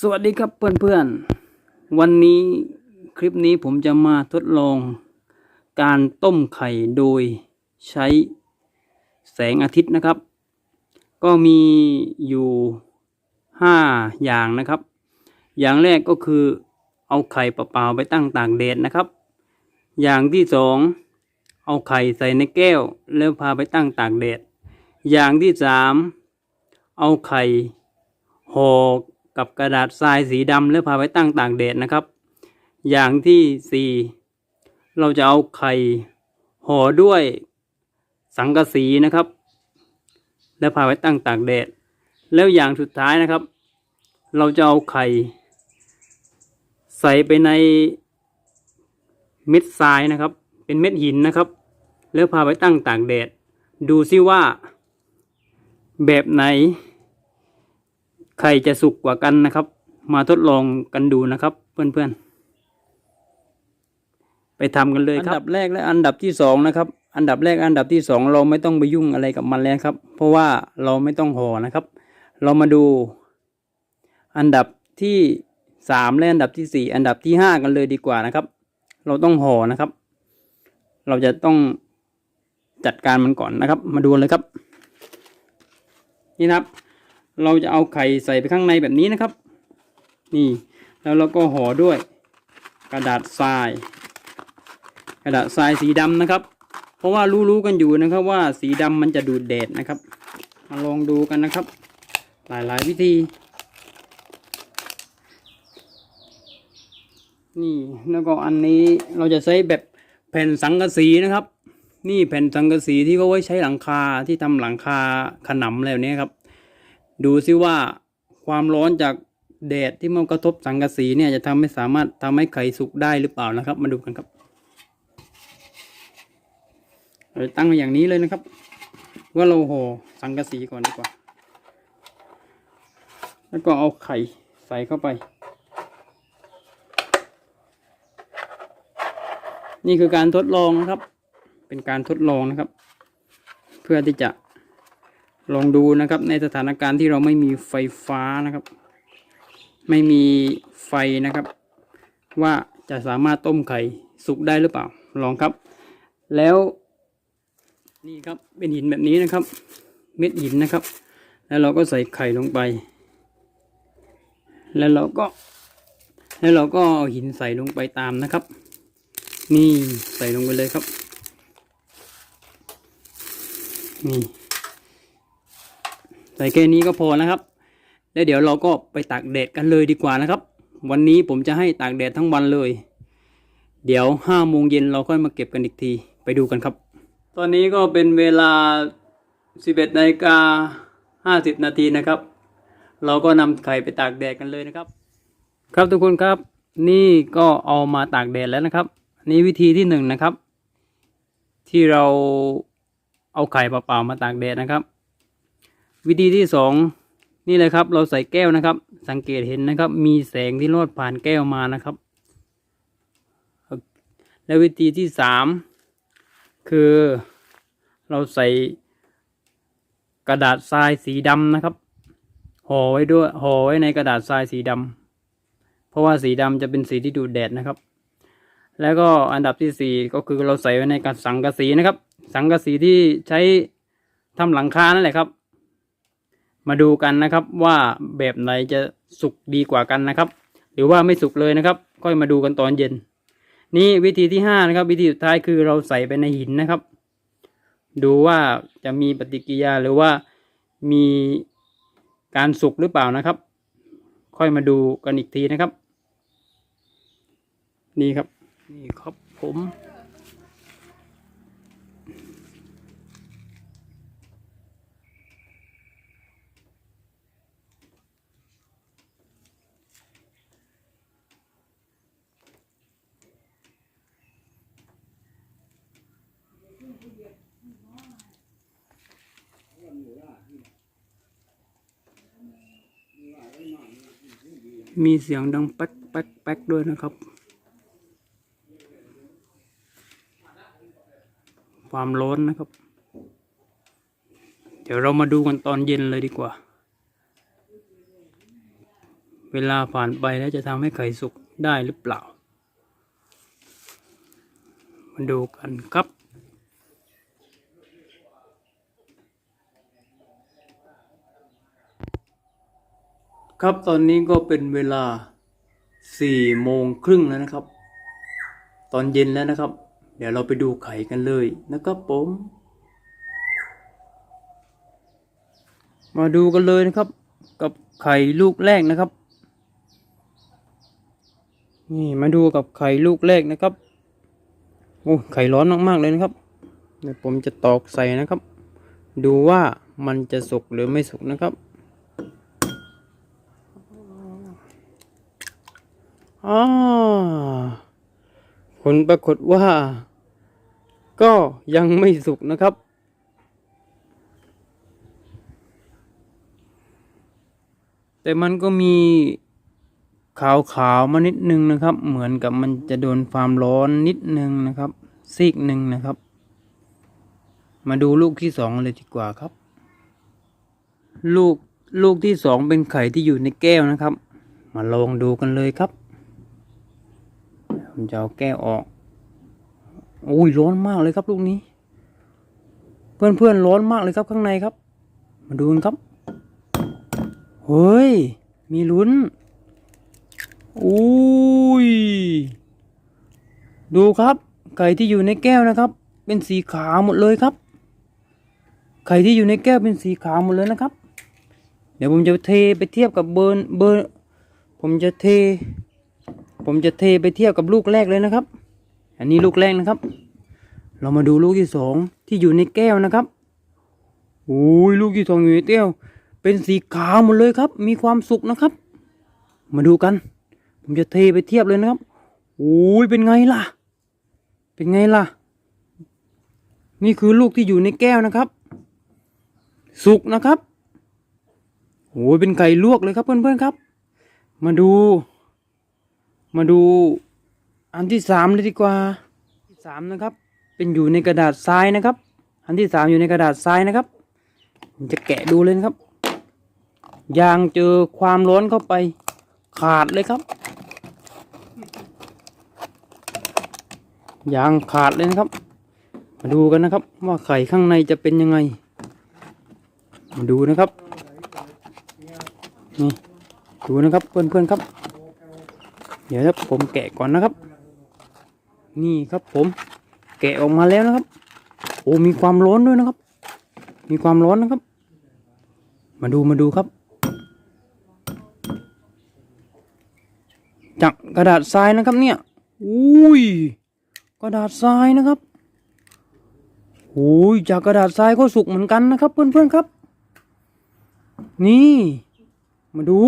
สวัสดีครับเพื่อนๆ วันนี้คลิปนี้ผมจะมาทดลองการต้มไข่โดยใช้แสงอาทิตย์นะครับ ก็มีอยู่ห้าอย่างนะครับ อย่างแรกก็คือเอาไข่เปล่าๆไปตั้งตากแดดนะครับ อย่างที่สองเอาไข่ใส่ในแก้ว แล้วพาไปตั้งตากแดด อย่างที่สามเอาไข่ห่อ กับกระดาษทรายสีดำแล้วพาไปตั้งตากแดดนะครับ อย่างที่สี่เราจะเอาไข่ห่อด้วยสังกะสีนะครับ แล้วพาไปตั้งตากแดด แล้วอย่างสุดท้ายนะครับ เราจะเอาไข่ ใส่ไปในเม็ดทรายนะครับ เป็นเม็ดหินนะครับ แล้วพาไปตั้งตากแดด ดูซิว่า แบบไหน ไข่จะสุกกว่ากันนะครับ มาทดลองกันดูนะครับ เพื่อนๆ ไปทำกันเลยครับ อันดับแรกและอันดับที่สองนะครับ อันดับแรกอันดับที่สองเราไม่ต้องไปยุ่งอะไรกับมันแล้วครับ เพราะว่าเราไม่ต้องห่อนะครับ เรามาดู อันดับที่สามและอันดับที่สี่อันดับที่ห้ากันเลยดีกว่านะครับ เราต้องห่อนะครับ เราจะต้องจัดการมันก่อนนะครับ มาดูเลยครับ นี่นะครับ เราจะเอาไข่ใส่ไปข้างในแบบนี้นะครับ นี่ แล้วเราก็ห่อด้วย กระดาษทราย กระดาษทรายสีดำนะครับ เพราะว่ารู้ๆกันอยู่นะครับว่าสีดำมันจะดูดแดดนะครับ มาลองดูกันนะครับ หลายๆวิธี นี่แล้วก็อันนี้เราจะใช้แบบแผ่นสังกะสีนะครับ นี่แผ่นสังกะสีที่เขาไว้ใช้หลังคาที่ทำหลังคาขนำอะไรแบบนี้ครับ ดูซิว่าความร้อนจากแดดที่มันกระทบสังกะสีเนี่ยจะทำให้สามารถทำให้ไข่สุกได้หรือเปล่านะครับ มาดูกันครับเราตั้งอย่างนี้เลยนะครับ ว่าเราห่อสังกะสีก่อนดีกว่า แล้วก็เอาไข่ใส่เข้าไป นี่คือการทดลองนะครับ เป็นการทดลองนะครับ เพื่อที่จะ ลองดูนะครับในสถานการณ์ที่เราไม่มีไฟฟ้านะครับ ไม่มีไฟนะครับ ว่าจะสามารถต้มไข่สุกได้หรือเปล่า ลองครับ แล้วนี่ครับเป็นหินแบบนี้นะครับ เม็ดหินนะครับ แล้วเราก็ใส่ไข่ลงไป แล้วเราก็ แล้วเราก็เอาหินใส่ลงไปตามนะครับ นี่ใส่ลงไปเลยครับ นี่ ใส่แค่นี้ก็พอนะครับ แล้วเดี๋ยวเราก็ไปตากแดดกันเลยดีกว่านะครับ วันนี้ผมจะให้ตากแดดทั้งวันเลย เดี๋ยวห้าโมงเย็นเราค่อยมาเก็บกันอีกทีไปดูกันครับ ตอนนี้ก็เป็นเวลาสิบเอ็ดนาฬิกาห้าสิบนาทีนะครับ เราก็นำไข่ไปตากแดดกันเลยนะครับ ครับทุกคนครับนี่ก็เอามาตากแดดแล้วนะครับ นี่วิธีที่หนึ่งนะครับ ที่เราเอาไข่เปล่าๆมาตากแดดนะครับ วิธีที่สองนี่เลยครับเราใส่แก้วนะครับ สังเกตเห็นนะครับ มีแสงที่ลอดผ่านแก้วมานะครับ และวิธีที่สามคือเราใส่กระดาษทรายสีดำนะครับห่อไว้ด้วยห่อไว้ในกระดาษทรายสีดำเพราะว่าสีดำจะเป็นสีที่ดูดแดดนะครับ แล้วก็อันดับที่สี่ก็คือเราใส่ไว้ในกระสังกะสีนะครับ สังกะสีที่ใช้ทำหลังคานั่นแหละครับ มาดูกันนะครับว่าแบบไหนจะสุกดีกว่ากันนะครับ หรือว่าไม่สุกเลยนะครับ ค่อยมาดูกันตอนเย็น นี่วิธีที่ห้านะครับ วิธีสุดท้ายคือเราใส่ไปในหินนะครับ ดูว่าจะมีปฏิกิริยาหรือว่ามีการสุกหรือเปล่านะครับ ค่อยมาดูกันอีกทีนะครับ นี่ครับนี่ครับผม มีเสียงดังแป๊กแป๊กแป๊กด้วยนะครับ ความร้อนนะครับ เดี๋ยวเรามาดูกันตอนเย็นเลยดีกว่า เวลาผ่านไปแล้วจะทำให้ไข่สุกได้หรือเปล่า มาดูกันครับ ครับตอนนี้ก็เป็นเวลาสี่โมงครึ่งแล้วนะครับ ตอนเย็นแล้วนะครับ เดี๋ยวเราไปดูไข่กันเลยนะครับผม มาดูกันเลยนะครับ กับไข่ลูกแรกนะครับ นี่มาดูกับไข่ลูกแรกนะครับโอ้ไข่ร้อนมากๆเลยนะครับเดี๋ยวผมจะตอกใส่นะครับ ดูว่ามันจะสุกหรือไม่สุกนะครับ อาผลปรากฏว่า ก็ยังไม่สุกนะครับ แต่มันก็มีขาวๆมานิดนึงนะครับ เหมือนกับมันจะโดนความร้อนนิดนึงนะครับ ซีกหนึ่งนะครับ มาดูลูกที่สองเลยดีกว่าครับ ลูกลูกที่สองเป็นไข่ที่อยู่ในแก้วนะครับ มาลองดูกันเลยครับ ผมจะเอาแก้วออกโอ้ยร้อนมากเลยครับลูกนี้ เพื่อนๆร้อนมากเลยครับข้างในครับ มาดูกันครับเฮ้ยมีลุ้นอุ้ยดูครับไข่ที่อยู่ในแก้วนะครับ เป็นสีขาวหมดเลยครับ ไข่ที่อยู่ในแก้วเป็นสีขาวหมดเลยนะครับ เดี๋ยวผมจะเทไปเทียบกับเบอร์เบอร์ ผมจะเท ผมจะเทไปเทียบกับลูกแรกเลยนะครับ อันนี้ลูกแรกนะครับ เรามาดูลูกที่สองที่อยู่ในแก้วนะครับโอ้ยลูกที่สองอยู่ในแก้ว เป็นสีขาวหมดเลยครับ มีความสุกนะครับ มาดูกัน ผมจะเทไปเทียบเลยนะครับโอ้ยเป็นไงล่ะ เป็นไงล่ะ นี่คือลูกที่อยู่ในแก้วนะครับ สุกนะครับโอ้ยเป็นไก่ลวกเลยครับเพื่อนๆครับ มาดู มาดูอันที่สามเลยดีกว่าที่สามนะครับ เป็นอยู่ในกระดาษทรายนะครับ อันที่สามอยู่ในกระดาษทรายนะครับจะแกะดูเลยครับ ยางเจอความร้อนเข้าไปขาดเลยครับ ยางขาดเลยนะครับ มาดูกันนะครับ ว่าไข่ข้างในจะเป็นยังไง มาดูนะครับนี่ดูนะครับเพื่อนๆครับ เดี๋ยวครับผมแกะก่อนนะครับ นี่ครับผมแกะออกมาแล้วนะครับ โอ้มีความร้อนด้วยนะครับ มีความร้อนนะครับ มาดูมาดูครับ จากกระดาษทรายนะครับเนี่ยอุ้ยกระดาษทรายนะครับโอ้ยจากกระดาษทรายก็สุกเหมือนกันนะครับ เพื่อนๆครับ นี่ มาดู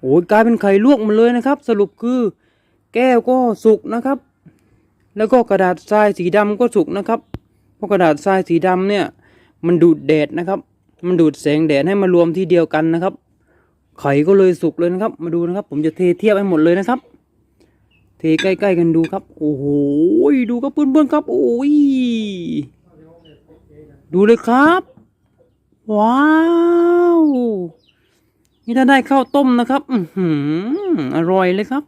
โอ้ยกลายเป็นไข่ลวกหมาเลยนะครับ สรุปคือ แก้วก็สุกนะครับ แล้วก็กระดาษทรายสีดำก็สุกนะครับเพราะกระดาษทรายสีดำเนี่ย มันดูดแดดนะครับ มันดูดแสงแดดให้มารวมที่เดียวกันนะครับ ไข่ก็เลยสุกเลยนะครับ มาดูนะครับ ผมจะเทเทียบให้หมดเลยนะครับ เทใกล้ๆกันดูครับ โอ้โหดูครับเพื่อนๆครับ โอ้ยดูเลยครับ ว้าว นี่ถ้าได้ข้าวต้มนะครับ อือหืออร่อยเลยครับ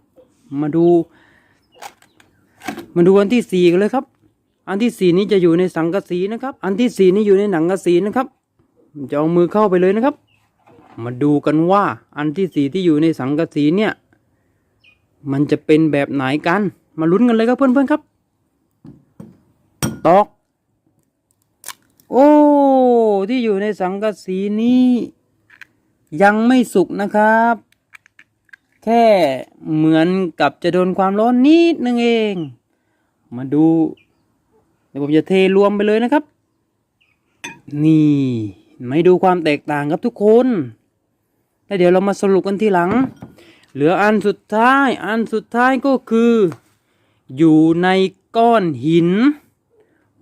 มาดู มาดูอันที่สี่กันเลยครับ อันที่สี่นี้จะอยู่ในสังกะสีนะครับ อันที่สี่นี้อยู่ในหนังกะสีนะครับ จะเอามือเข้าไปเลยนะครับ มาดูกันว่า อันที่สี่ที่อยู่ในสังกะสีเนี่ย มันจะเป็นแบบไหนกัน มาลุ้นกันเลยครับเพื่อนๆครับ ตอก โอ้ ที่อยู่ในสังกะสีนี้ ยังไม่สุกนะครับ แค่เหมือนกับจะโดนความร้อนนิดนึงเอง มาดูเดี๋ยวผมจะเทรวมไปเลยนะครับ นี่ไม่ดูความแตกต่างครับทุกคนแล้วเดี๋ยวเรามาสรุปกันทีหลัง เหลืออันสุดท้าย อันสุดท้ายก็คือ อยู่ในก้อนหิน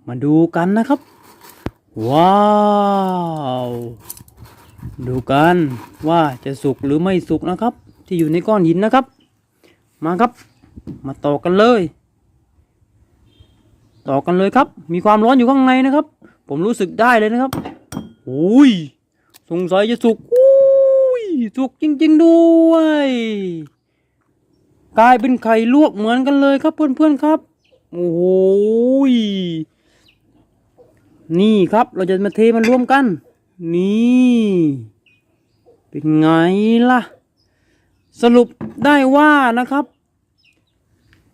มาดูกันนะครับ ว้าว ดูกันว่าจะสุกหรือไม่สุกนะครับ ที่อยู่ในก้อนหินนะครับ มาครับ มาต่อกันเลย ต่อกันเลยครับ มีความร้อนอยู่ข้างในนะครับ ผมรู้สึกได้เลยนะครับโอ้ยสงสัยจะสุกอุ้ยสุกจริง ๆ ด้วยกลายเป็นไข่ลวกเหมือนกันเลยครับเพื่อนๆครับโอ้ยนี่ครับเราจะมาเทมันรวมกัน นี่ เป็นไงล่ะ สรุปได้ว่านะครับ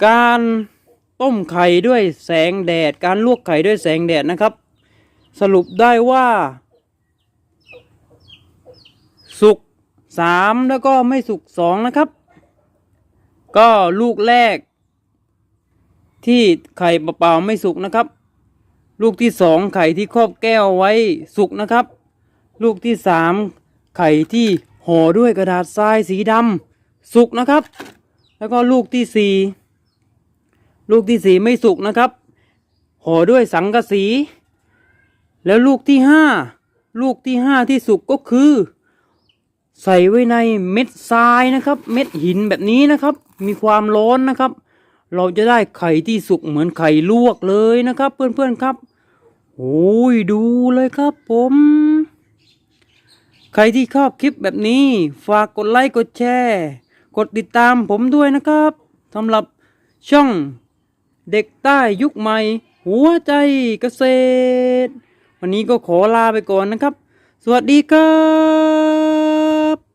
การต้มไข่ด้วยแสงแดด การลวกไข่ด้วยแสงแดดนะครับ สรุปได้ว่า สุกสามแล้วก็ไม่สุกสองนะครับ ก็ลูกแรก ที่ไข่เปล่าๆไม่สุกนะครับ ลูกที่สองไข่ที่ครอบแก้วไว้สุกนะครับ ลูกที่สามไข่ที่ห่อด้วยกระดาษทรายสีดำสุกนะครับ แล้วก็ลูกที่สี่ลูกที่สี่ไม่สุกนะครับห่อด้วยสังกะสี แล้วลูกที่ห้าลูกที่ห้าที่สุกก็คือ ใส่ไว้ในเม็ดทรายนะครับ เม็ดหินแบบนี้นะครับ มีความร้อนนะครับ เราจะได้ไข่ที่สุกเหมือนไข่ลวกเลยนะครับ เพื่อนๆครับโอ้ยดูเลยครับผม ใครที่ชอบคลิปแบบนี้ ฝากกดไลค์กดแชร์ กดติดตามผมด้วยนะครับสำหรับช่องเด็กใต้ยุคใหม่ หัวใจเกษตร วันนี้ก็ขอลาไปก่อนนะครับ สวัสดีครับ